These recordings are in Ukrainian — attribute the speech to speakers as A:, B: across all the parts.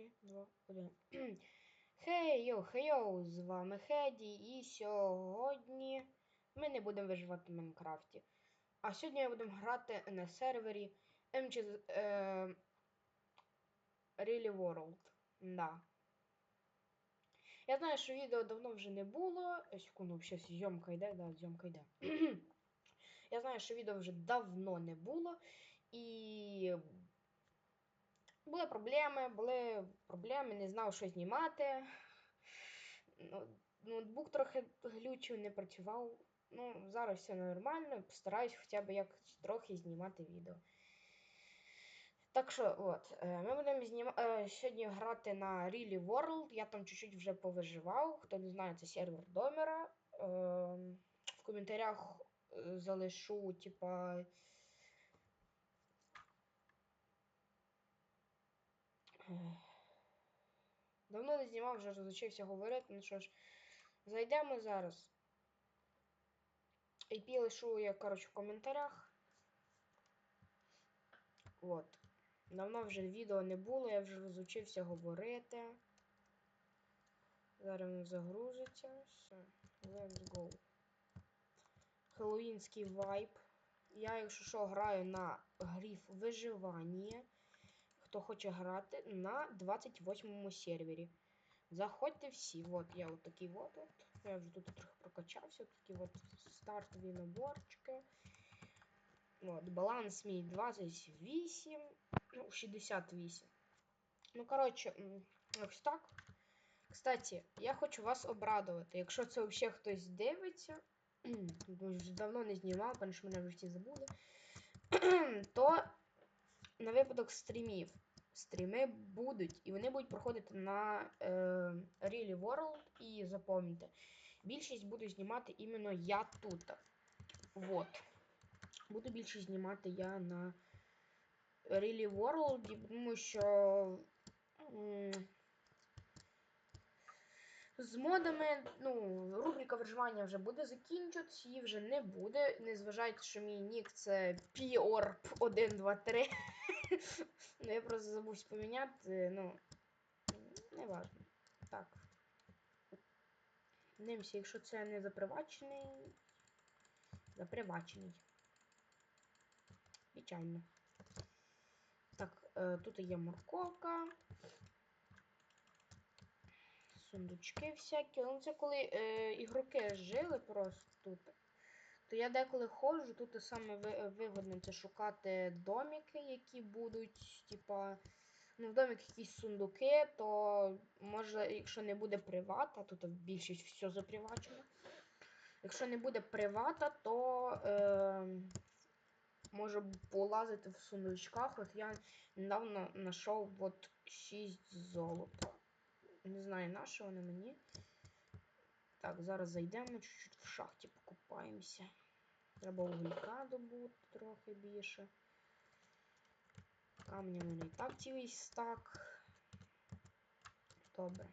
A: 3, 2, 1. Хей, йо, хейо, з вами Хеді, і сьогодні ми не будемо виживати в Майнкрафті. А сьогодні ми будемо грати на сервері MG е, Really World. Да. Я знаю, що відео давно вже не було. Е, Секунду, ще зйомка йде, да, зйомка йде. Я знаю, що відео вже давно не було. І були проблеми, були проблеми, не знав, що знімати. Ну, Ноутбук трохи глючив, не працював. Ну, зараз все нормально, постараюсь хоча б як трохи знімати відео. Так що, от, е, ми будемо зніма... е, сьогодні грати на Really World. Я там чуть-чуть вже повиживав. Хто не знає, це сервер Домера. Е, В коментарях е, залишу, типа. Давно не знімав, вже розучився говорити. Ну що ж, зайдемо зараз. IP лишу я, коротше, в коментарях. От. Давно вже відео не було, я вже розучився говорити. Зараз воно загрузиться. Все, let's go. Хеллоуінський вайб. Я, якщо що, граю на гріф виживання хто хоче грати на 28 сервері. Заходьте всі. От я от такий от. от. Я вже тут трохи прокачався. Такі от стартові наборчики. От, Баланс мій 28, ну, 68. Ну, коротше, ось так. Кстати, я хочу вас обрадувати. Якщо це взагалі хтось дивиться, вже давно не знімав, тому мене вже всі забули, то на випадок стрімів. Стріми будуть, і вони будуть проходити на е, Really World. І запам'ятайте, більшість буду знімати іменно я тут. Вот. Буду більше знімати я на Really World, тому що. З модами, ну, рубрика виживання вже буде закінчуватися, її вже не буде. Не зважайте, що мій нік це PORP123. ну, я просто забувся поміняти, ну. Не важно. Так. Дивимося, якщо це не запривачений. Запривачений. Печально. Так, е, тут є морковка сундучки всякі. Ну це коли е, ігроки жили просто тут. То я деколи ходжу, тут саме вигодно це шукати домики, які будуть, типа. Ну, в домик якісь сундуки, то може, якщо не буде привата, тут більшість все запривачено. Якщо не буде привата, то е, може полазити в сундучках. От я недавно знайшов от 6 золота. Не знаю, на що вони мені. Так, зараз зайдемо чуть-чуть в шахті покупаємося. Треба уголька добути трохи більше. Камня в мене і так цілий стак. Добре.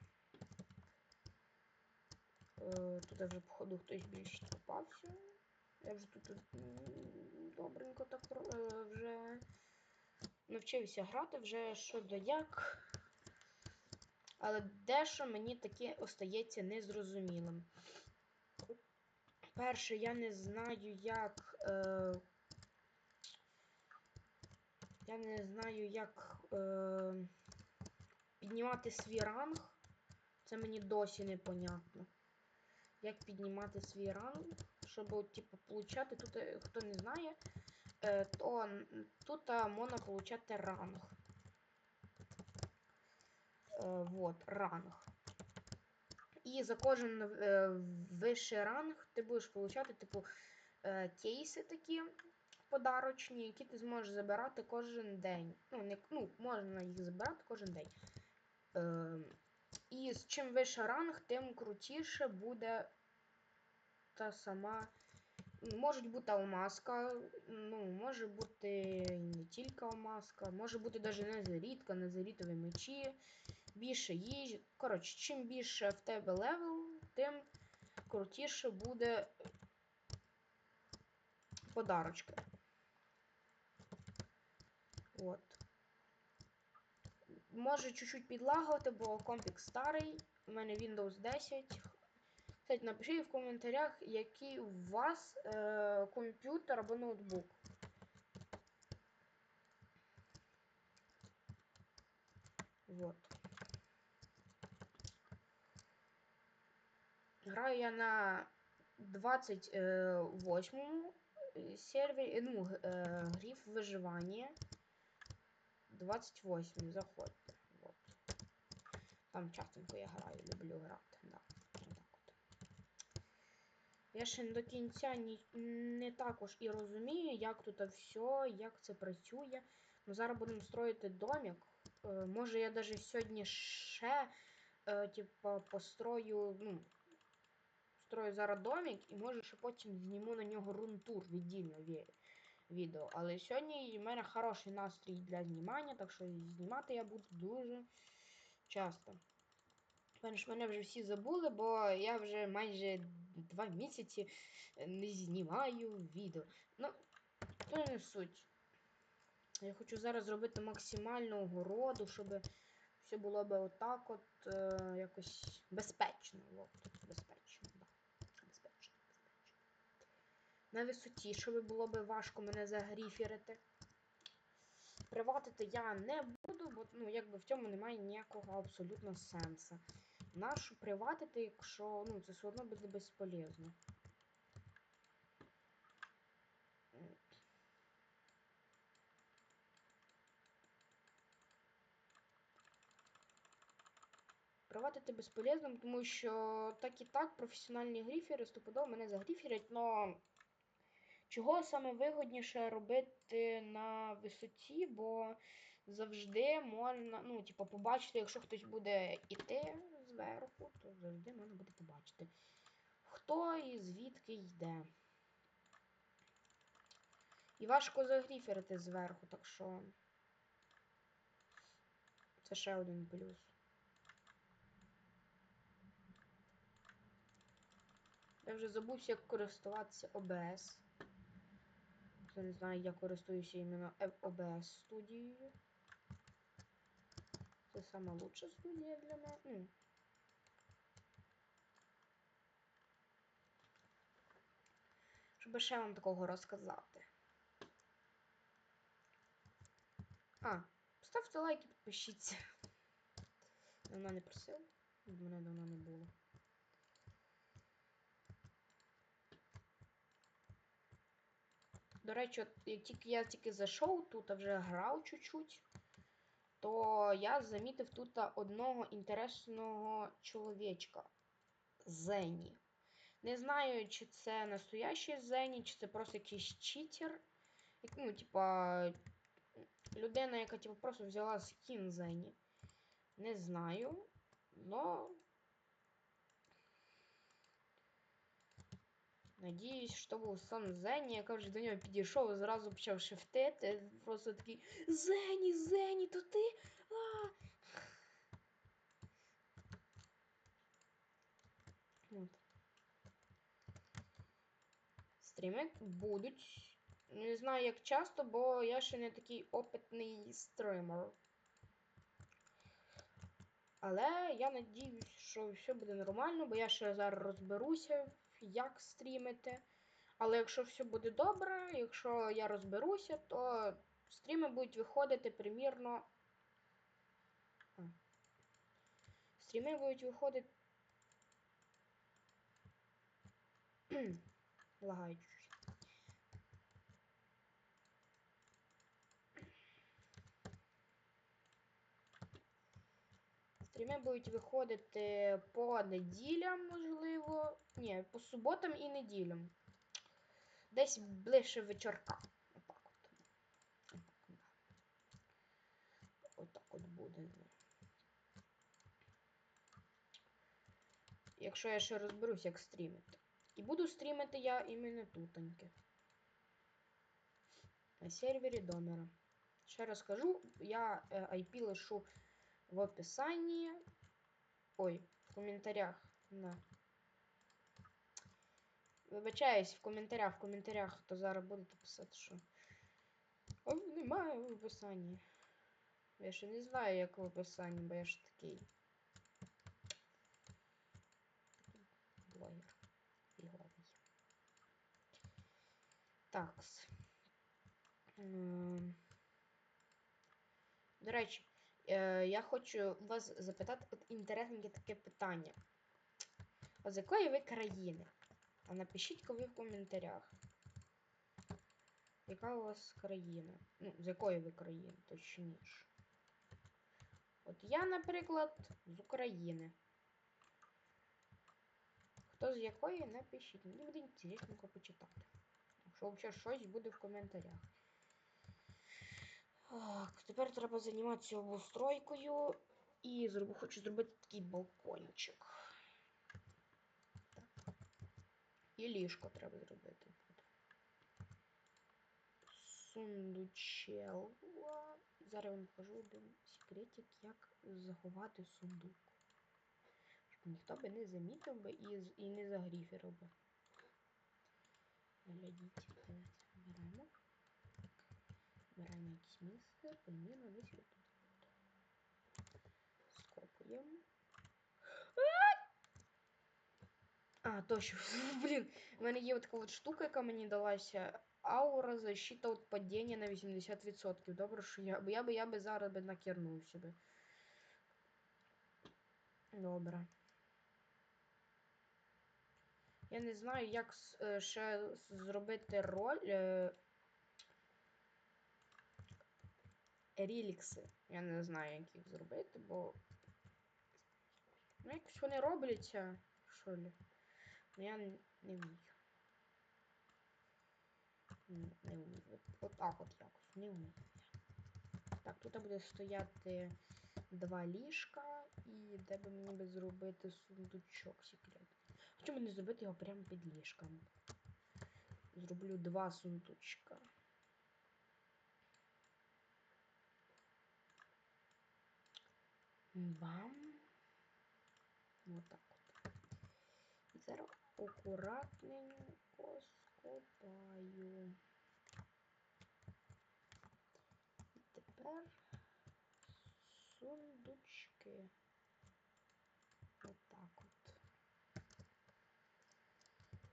A: Е, Тут вже, походу, хтось більше копався. Я вже тут добренько так е, вже навчився грати вже що до як. Але дещо мені таке остається незрозумілим. Перше, я не знаю, як. Е, Я не знаю, як е, піднімати свій ранг. Це мені досі непонятно. Як піднімати свій ранг, щоб, типу, получати. Тут, е, хто не знає, е, то тут можна получати ранг. Е, вот, ранг. І за кожен е, вищий ранг ти будеш получати, типу, е, кейси такі подарочні, які ти зможеш забирати кожен день. Ну, не, ну, можна їх забирати кожен день. Е, І з чим вищий ранг, тим крутіше буде та сама. Може бути алмазка, ну, може бути не тільки алмазка, може бути навіть незарідка, незарітові мечі, більше їжі. Коротше, чим більше в тебе левел, тим крутіше буде подарочки. От. може чуть-чуть підлагувати, бо компік старий. У мене Windows 10. Кстати, напишіть в коментарях, який у вас е, комп'ютер або ноутбук. Вот. Граю я на 28 сервері, ну, гриф виживання. 28, заходьте. Вот. Там частенько я граю, люблю грати. Да. Я ще до кінця ні, не також і розумію, як тут все, як це працює. Ну, зараз будемо строїти домик. Е, може я навіть сьогодні ще е, типа, построю, ну, строю зараз домик і може ще потім зніму на нього рунтур віддільно ві- відео. Але сьогодні в мене хороший настрій для знімання, так що знімати я буду дуже часто. Мене ж мене вже всі забули, бо я вже майже два місяці не знімаю відео. Ну, то не суть. Я хочу зараз зробити максимальну огороду, щоб все було би отак от е, якось безпечно. От. Безпечно, безпечно. На висоті, щоб було би важко мене загріфірити. Приватити я не буду, бо ну, якби в цьому немає ніякого абсолютно сенсу. Нашу приватити, якщо ну, це все одно буде безполезно. Приватити безполезно, тому що так і так професіональні гріфери стопудово мене загріферять, но чого саме вигодніше робити на висоті, бо завжди можна, ну, типу, побачити, якщо хтось буде іти зверху, то завжди можна буде побачити, хто і звідки йде. І важко загріферити зверху, так що це ще один плюс. Я вже забувся, як користуватися OBS. Я не знаю, я користуюся іменно OBS студією. Це сама лучша студія для мене. Щоб ще вам такого розказати. А, ставте лайк і підпишіться. Давно не просив. Мене давно не було. До речі, от, як тільки я тільки зайшов тут, а вже грав чуть-чуть, то я замітив тут одного інтересного чоловічка. Зені. Не знаю, чи це настоящий Зені, чи це просто якийсь читер. Ну, типа, людина, яка типу, просто взяла скін Зені. Не знаю. Но Надіюсь, що був сам Зені, яка вже до нього підійшов зразу почав шифтити. Просто такий Зені, Зені, то ти. А! От. Стріми будуть. Не знаю, як часто, бо я ще не такий опитний стример. Але я надіюсь, що все буде нормально, бо я ще зараз розберуся, як стрімити. Але якщо все буде добре, якщо я розберуся, то стріми будуть виходити примірно. Стріми будуть виходити. Лагаю чуть-чуть. Стріми будуть виходити по неділям, можливо. Ні, по суботам і неділям. Десь ближче вечорка. Отак от. Отак, от буде. Якщо я ще розберусь, як стрімити. І буду стрімити я іменно тутоньки. На сервері Домера. Ще раз кажу, я е, IP лишу в описании. Ой, в коментарях. Да. Вибачаюсь, в коментарях, в коментарях, то зараз будете писати, що. О, немає в описанні. Я ще не знаю, як в описанні, бо я ж такий. Блогер. Фіговий. Такс. До речі, я хочу вас запитати от інтересненьке таке питання. А з якої ви країни? А напишіть ви в коментарях. Яка у вас країна? Ну, з якої ви країни, точніше. От я, наприклад, з України. Хто з якої, напишіть. Мені буде інтересненько почитати. Якщо взагалі щось буде в коментарях. Так, тепер треба займатися обустройкою. І зробу, хочу зробити такий балкончик. І ліжко треба зробити. Сундучела. Зараз вам покажу один секретик, як заховати сундук. Щоб ніхто би не замітив би і, і не загріферив би. Глядіть, беремо. Беремо якесь місце, примірно десь отут. Скопуємо. А, точно. Блін, в мене є от така от штука, яка мені далася. Аура защита від падіння на 80%. Добре, що я, я би я би зараз би накернув себе. Добре. Я не знаю, як е, ще зробити роль. Релікси. Я не знаю, як їх зробити, бо. Ну, якось вони робляться, що ли. Ну я не, вмію. Не вмію. От, от от якось. Не вмію. Так, тут буде стояти два ліжка і де би мені би зробити сундучок секретний. Хоча не зробити його прямо під ліжком. Зроблю два сундучка. Бам. Вот так от. І зараз акуратненько скопаю. І тепер сундучки. Отак от.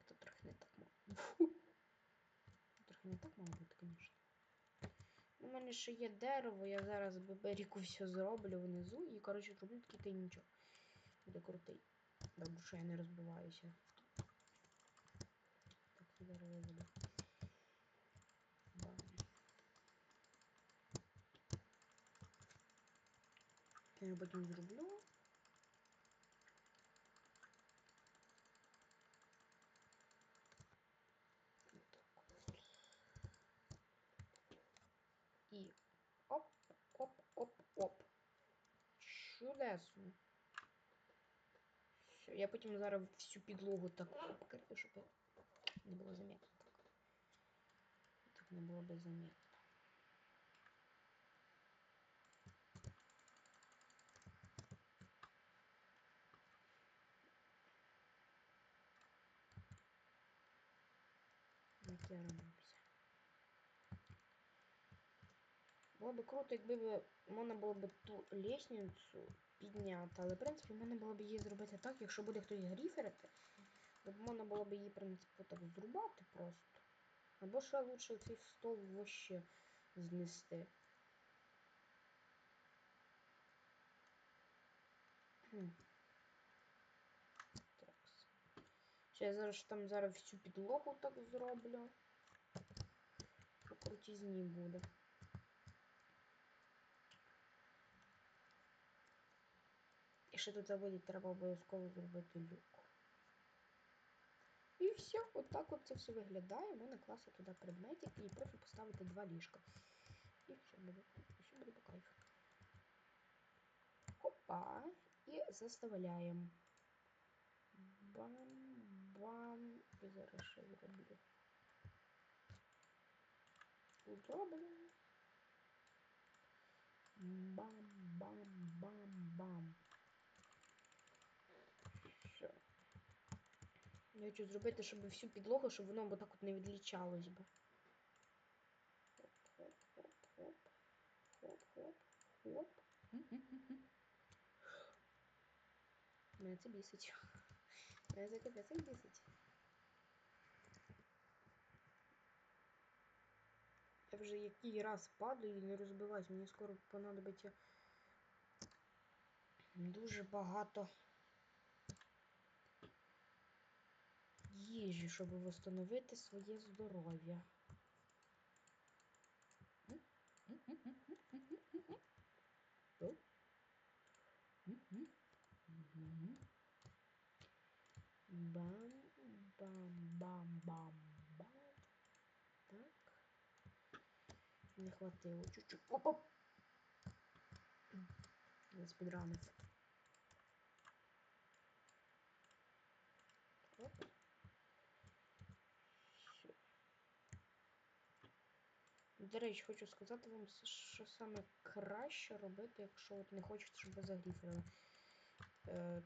A: Це трохи не так мало. Трохи не так мало бути, звісно. Мене ще є дерево, я зараз беберіку все зроблю внизу і, коротше, зроблю такий тайнічок. Буде крутий. Добре, що я не розбиваюся. Так, і дерево буде. Я потім зроблю. Чудесно. Все, я потім зараз всю підлогу так обкрию, щоб не було заметно так. Не було би заметно. Натягнемося. Було б круто, якби можна було б ту лестницю підняти, але в принципі можна було б її зробити так, якщо буде хтось гріферити, то можна було б її, в принципі, так зрубати просто. Або ще лучше цей стол вообще знести. Такс. Ще я зараз там зараз всю підлогу так зроблю. По крутізні буде. Ще тут забуде, треба обов'язково зробити люк. І все, отак от це все виглядає. Можна класти туди предметик і просто поставити два ліжка. І все буде. І все буде по кайфу. Опа. І заставляємо. Бам-бам. І зараз ще зроблю. Зроблю. Бам-бам-бам-бам. Я хочу зробити, щоб всю підлогу, щоб воно отак от не відлічалось би. Хоп-хоп-хоп-хоп. Хоп-хоп-хоп. Мене це бісить. Мене за тебе це бісить. Я вже який раз падаю і не розбиваюсь, мені скоро понадобиться дуже багато. Їжі, щоб встановити своє здоров'я. О. Мгм. Мгм. Бам, бам, бам, бам, бам. Так. Не хватило чуть-чуть. Оп-оп. Я спідранив. До речі, хочу сказати вам, що саме краще робити, якщо от не хочете, щоб ви загріфили. Е,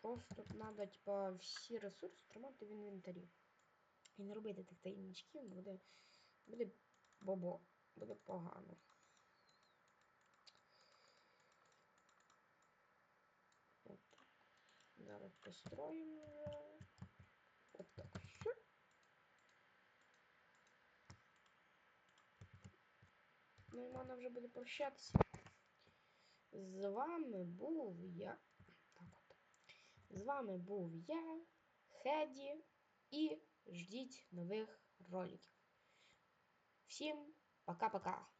A: просто треба, типа, всі ресурси тримати в інвентарі. І не робити тих таємничків, буде, буде бобо, буде погано. От. Зараз построїмо вже. От так. Все. Ну і можна вже буде прощатися. З вами був я. Так от. З вами був я, Хеді, і ждіть нових роликів. Всім пока-пока.